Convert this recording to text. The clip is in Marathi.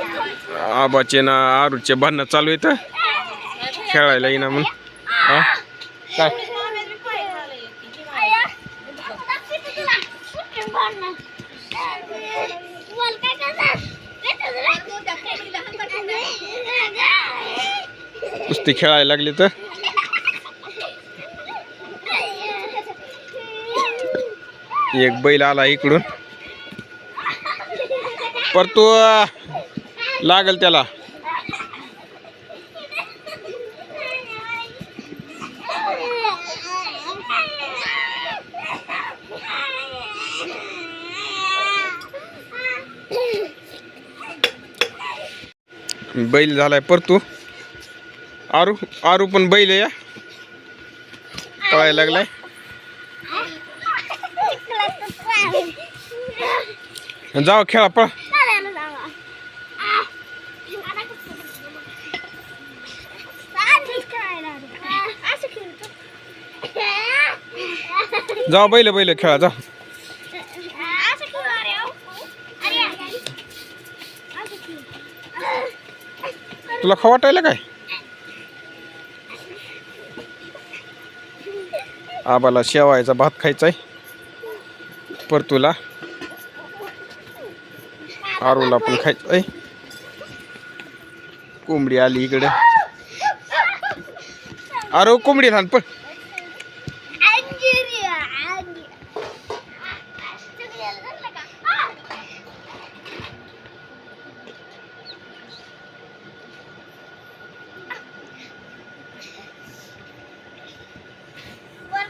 आबाचे ना आरूचे भांडणं चालू येतं खेळायला येईना म्हणून. हा? काय? कुस्ती खेळायला लागली तर? एक बैल आला इकडून. परतू लागल त्याला. बैल झालाय परतू आरू आरू पण बैल आहे या. पळायला लागलाय. जाव खेळा पळ. जा बैल बैल खेळा जा तुला खवाटायला वाटायला काय? आबाला शेवायचा भात खायचा आहे परतूला आरूला पण खायचं आहे कोंबडी आली इकडे. आरो कोंबडी लहान पण